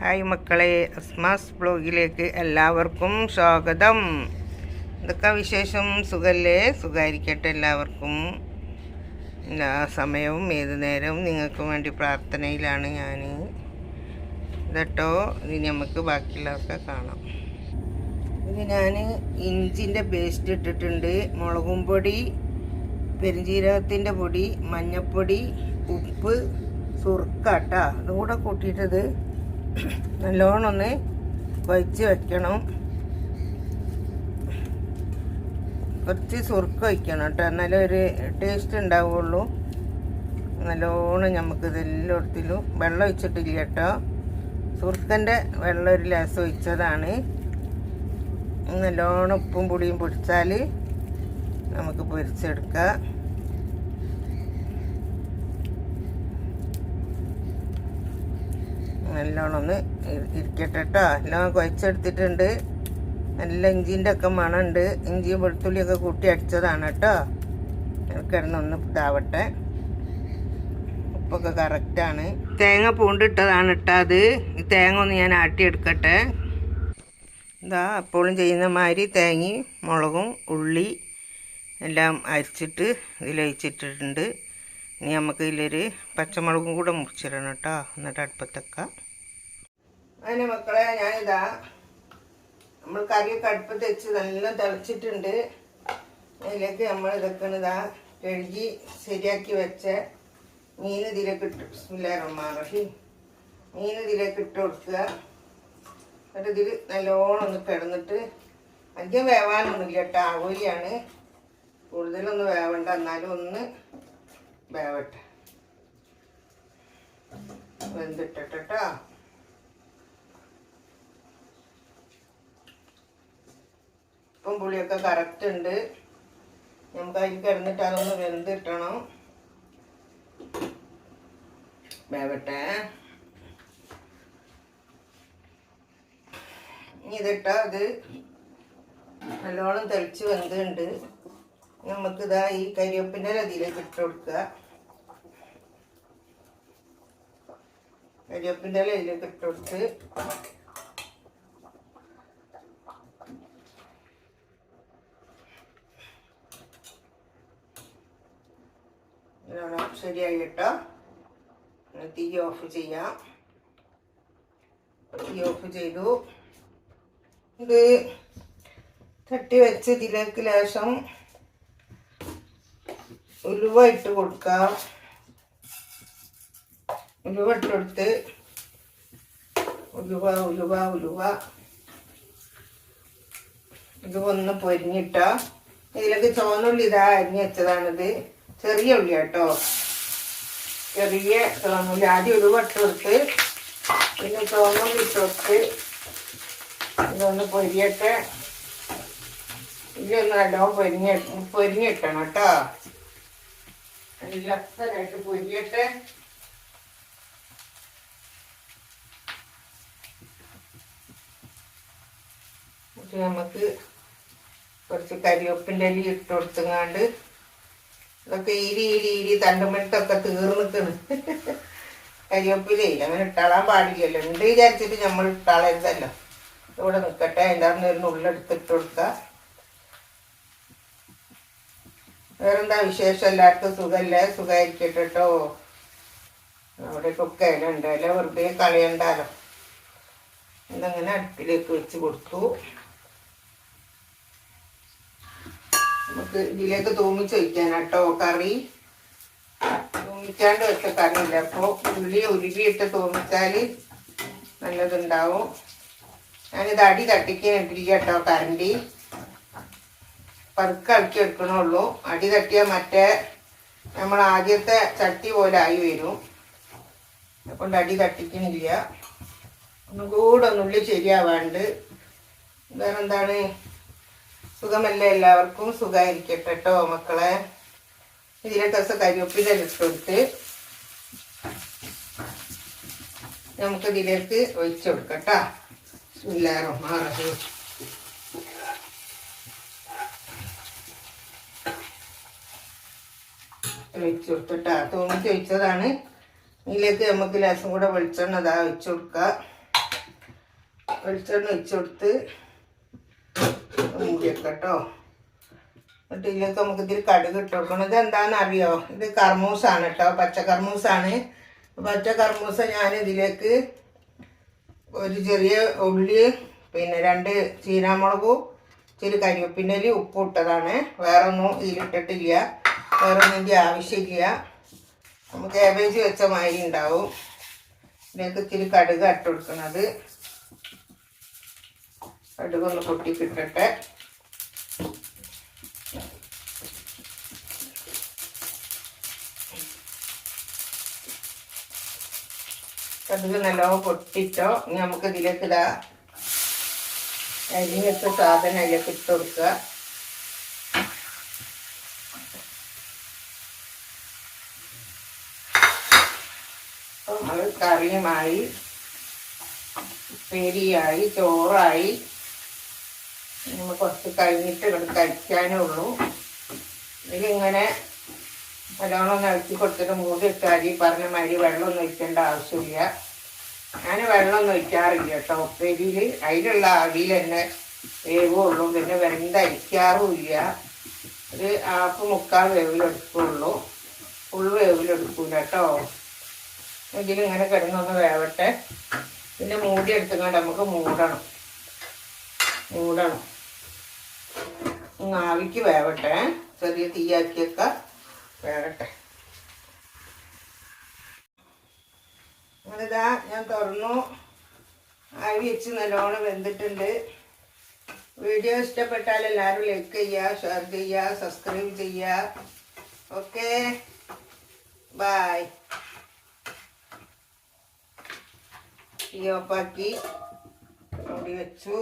Hi മക്കളെ അസ്മാസ് ബ്ലോഗിലേക്ക് എല്ലാവർക്കും സ്വാഗതം. എന്തൊക്കെ വിശേഷം? സുഖല്ലേ? സുഖമായിരിക്കട്ടെ എല്ലാവർക്കും. എല്ലാ സമയവും ഏത് നേരവും നിങ്ങൾക്ക് വേണ്ടി പ്രാർത്ഥനയിലാണ് ഞാൻ ഇതട്ടോ ഇനി നമുക്ക് ബാക്കിയുള്ളവർക്ക് കാണാം. ഇത് ഞാൻ ഇഞ്ചിന്റെ പേസ്റ്റ് ഇട്ടിട്ടുണ്ട്. മുളകും പൊടി പെരിഞ്ജീരകത്തിന്റെ പൊടി മഞ്ഞൾപ്പൊടി ഉപ്പ് സുർക്കാട്ടാ അതും കൂടെ കൂട്ടിയിട്ടത് നല്ലോണം ഒന്ന് കുഴച്ച് വെക്കണം കുറച്ച് സുർക്ക വയ്ക്കണം കേട്ടോ. എന്നാലേ ഒരു ടേസ്റ്റ് ഉണ്ടാവുള്ളൂ. നല്ലോണം നമുക്ക് ഇതെല്ലായിടത്തിലും വെള്ളം ഒഴിച്ചിട്ടില്ല കേട്ടോ. സുർക്കന്റെ വെള്ളം ഒരു ലാസ് ഒഴിച്ചതാണ്. നല്ലോണം ഉപ്പും പൊടിയും പൊടിച്ചാൽ നമുക്ക് പൊരിച്ചെടുക്കാം. നല്ലോണം ഒന്ന് ഇരിക്കട്ടെ കേട്ടോ എല്ലാം കുഴച്ചെടുത്തിട്ടുണ്ട്. നല്ല ഇഞ്ചിന്റെ ഒക്കെ മണമുണ്ട്. ഇഞ്ചിയും വെളുത്തുള്ളിയൊക്കെ കൂട്ടി അടിച്ചതാണ് കേട്ടോ. കിടന്നൊന്ന് ഇതാവട്ടെ. ഉപ്പൊക്കെ കറക്റ്റാണ്. തേങ്ങ പൂണ്ടിട്ടതാണ് കേട്ടോ അത്. ഈ തേങ്ങ ഒന്ന് ഞാൻ ആട്ടിയെടുക്കട്ടെ. ഇതാ അപ്പോഴും ചെയ്യുന്ന മാതിരി തേങ്ങയും മുളകും ഉള്ളി എല്ലാം അരിച്ചിട്ട് ഇതിലഴിച്ചിട്ടിട്ടുണ്ട് ഇനി നമുക്ക് ഇതിലൊരു പച്ചമുളകും കൂടെ മുറിച്ചിടണം കേട്ടോ. എന്നിട്ട് അടുപ്പത്തൊക്കെ. അതിന് മക്കളെ ഞാനിതാ നമ്മൾ കറിയൊക്കെ അടുപ്പത്ത് വെച്ച് നല്ല തിളച്ചിട്ടുണ്ട്. അതിലേക്ക് നമ്മൾ ഇതൊക്കെ ഇതാ കഴുകി ശരിയാക്കി വെച്ച മീൻ ഇതിലേക്ക് ഇട്ട് ബിസ്മില്ലാറഹ്മാൻ മീൻ ഇതിലേക്ക് ഇട്ട് കൊടുക്കുക. എന്നിട്ട് ഇതിൽ നല്ലോണം ഒന്ന് കിടന്നിട്ട് അധികം വേവാനൊന്നുമില്ല കേട്ടോ. ആവോലിയാണ്. കൂടുതലൊന്നും വേവണ്ട. എന്നാലും ഒന്ന് വേവട്ടെ. വെന്തിട്ടോ ഉപ്പും പുളിയൊക്കെ കറക്റ്റ് ഉണ്ട്. നമുക്ക് അതിൽ കിടന്നിട്ട് അതൊന്ന് വെന്തിട്ടണം. വേവട്ടെ. ഇതിട്ടാ അത് നല്ലോണം തെളിച്ച് വെന്തുണ്ട് നമുക്ക് നമുക്കിതാ ഈ കരിവേപ്പിന്റെ അതിലേക്ക് ഇട്ട് കൊടുക്കുക. കരിവേപ്പിന്റെ അതിലേക്ക് ഇട്ട് കൊടുത്ത് നല്ലോണം ശരിയായി ഇട്ടോ തീ ഓഫ് ചെയ്യാം. തീ ഓഫ് ചെയ്തു. ഇത് തട്ടി വെച്ച് ഇതിലേക്ക് ലേശം ഉലുവ ഇട്ട് കൊടുക്കാം. ഉലുവ ഇട്ട് കൊടുത്ത് ഉലുവ ഉലുവ ഉലുവ. ഇത് ഒന്ന് പൊരിഞ്ഞിട്ട ഇതിലേക്ക് ചോന്നുള്ളി ഇതാ അരിഞ്ഞ് വെച്ചതാണിത്. ചെറിയ ഉള്ളി കേട്ടോ ചെറിയ തോന്നുള്ളി ആദ്യം ഒരു കൊടുത്ത് പിന്നെ തോന്നുള്ളി ഇട്ട് കൊടുത്ത് ഇതൊന്ന് പൊരിയട്ടെ. ഇതൊന്ന് നല്ലോണം പൊരിഞ്ഞ പൊരിഞ്ഞിട്ടണം കേട്ടോ. എല്ലാത്തരായിട്ട് പൊരിയട്ടെ. നമുക്ക് കുറച്ച് കരിവേപ്പിന്റെ അരി ഇട്ട് കൊടുത്തങ്ങാണ്ട് ഇതൊക്കെ ഈരി ഈരി ഈരി തണ്ടുമണിത്തൊക്കെ തീർന്നിക്കണ്. കരിവേപ്പിലേ അങ്ങനെ ഇട്ടാളാൻ പാടില്ലല്ലോ. ഉണ്ട് വിചാരിച്ചിട്ട് നമ്മൾ ഇട്ടാളരുതല്ലോ. ഇവിടെ നിൽക്കട്ടെ എല്ലാവരും ഒരു ഉള്ളെടുത്തിട്ട് ഇട്ട് കൊടുക്കുക വേറെന്താ വിശേഷം? എല്ലാവർക്കും സുഖമല്ലേ സുഖമായിരിക്കട്ടെ കേട്ടോ അവിടെ കുക്കയിലുണ്ട് അല്ലെ? വെറുതെ കളയണ്ടാലോ? ഇതങ്ങനെ അടുപ്പിലേക്ക് വെച്ച് കൊടുത്തു. നമുക്ക് ഇതിലേക്ക് തൂമിച്ച് കേട്ടോ കറി. തൂമിക്കാണ്ട് വെച്ച കറിയില്ല അപ്പോൾ ഉള്ളി ഉരുകിയിട്ട് തൂമിച്ചാൽ നല്ലതുണ്ടാവും. ഞാനിത് അടി തട്ടിക്കാനിട്ടില്ല കേട്ടോ കരണ്ടി. പതുക്കെ ഇളക്കി എടുക്കണുള്ളൂ. അടി തട്ടിയാൽ മറ്റേ നമ്മൾ ആദ്യത്തെ ചട്ടി പോലെ ആയി വരും. അതുകൊണ്ട് അടി തട്ടിക്കണില്ല. ഒന്നും കൂടെ ഒന്നുള്ളി ശരിയാവാണ്ട്. വേറെ എന്താണ് സുഖമല്ലേ എല്ലാവർക്കും? സുഖമായിരിക്കട്ടെ കേട്ടോ മക്കളെ. ഇതിലേക്ക് ദിവസം കരിവേപ്പില ഇട്ട് നമുക്ക് ഇതിലേക്ക് ഒഴിച്ചു കൊടുക്കട്ടോ എല്ലാവരും മാറു ഒഴിച്ചു കൊടുത്തിട്ടാ തൂങ്ങിച്ച് ഒഴിച്ചതാണ്. ഇതിലേക്ക് നമുക്ക് ലേശം കൂടെ വെളിച്ചെണ്ണ ഇതാ ഒഴിച്ചു കൊടുക്കുക വെളിച്ചെണ്ണ ഒഴിച്ചു കൊടുത്ത് കേട്ടോ. എന്നിട്ട് ഇതിലേക്ക് നമുക്ക് ഇതിൽ കടുക് ഇട്ട് കൊടുക്കണം. ഇത് എന്താണെന്ന് അറിയോ ഇത് കർമൂസാണ് കേട്ടോ പച്ച കർമൂസാണ്. പച്ച കർമൂസ ഞാൻ ഇതിലേക്ക് ഒരു ചെറിയ ഉള്ളി പിന്നെ രണ്ട് ചീനാമുളകും ഇച്ചിരി കരിവേപ്പിന്റെ ഉപ്പ് ഇട്ടതാണ്. ഒന്നും ഇതിലിട്ടിട്ടില്ല. വേറെ ഒന്നും ഇതിന്റെ ആവശ്യമില്ല. നമുക്ക് കാബേജ് വെച്ച മാതിരി ഉണ്ടാവും. ഇതിലേക്ക് ഇച്ചിരി കടുക് ഇട്ട് കടുകൊന്ന് പൊട്ടി കടുക് നല്ലോണം പൊട്ടിട്ടോ ഇനി നമുക്ക് ഇതിലേക്ക് ഇതാ അരിഞ്ഞിട്ട് സാധനം അതിലേക്ക് ഇട്ട് കൊടുക്കുക. കറിയുമായി ഉപ്പേരിയായി ചോറായി. നമ്മൾ കുറച്ച് കഴിഞ്ഞിട്ട് ഇവിടെ കഴിക്കാനേ ഉള്ളൂ. ഇതിലിങ്ങനെ നല്ലോണം ഒന്ന് കൊടുത്തിട്ട് മൂടി ഇട്ടാൽ പറഞ്ഞ മാതിരി വെള്ളമൊന്നും ഒഴിക്കേണ്ട ആവശ്യമില്ല. ഞാൻ വെള്ളമൊന്നും ഒഴിക്കാറില്ല കേട്ടോ. ഉപ്പേരിയിൽ അതിലുള്ള ആവിയിൽ തന്നെ വേവുള്ളൂ പിന്നെ വെന്തരിക്കാറുമില്ല. ഒരു ആപ്പ് മുക്കാൽ വേവിലെടുക്കുള്ളൂ ഫുൾ വേവിലെടുക്കൂല കേട്ടോ. ഇതിലിങ്ങനെ കിടന്നൊന്ന് വേവട്ടെ. പിന്നെ മൂടി എടുത്തുകൊണ്ട് നമുക്ക് മൂടണം. മൂടണം. ആവിക്ക് വേവട്ടെ. ചെറിയ തീയാക്കിയൊക്കെ വേവട്ടെ നമ്മളിതാ ഞാൻ തുറന്നു. ആവി വെച്ച് നല്ലോണം വെന്തിട്ടുണ്ട്. വീഡിയോ ഇഷ്ടപ്പെട്ടാൽ എല്ലാവരും ലൈക്ക് ചെയ്യുക ഷെയർ ചെയ്യുക സബ്സ്ക്രൈബ് ചെയ്യുക ഓക്കെ ബായ് ഈ ഓപ്പാക്കി വെച്ചു.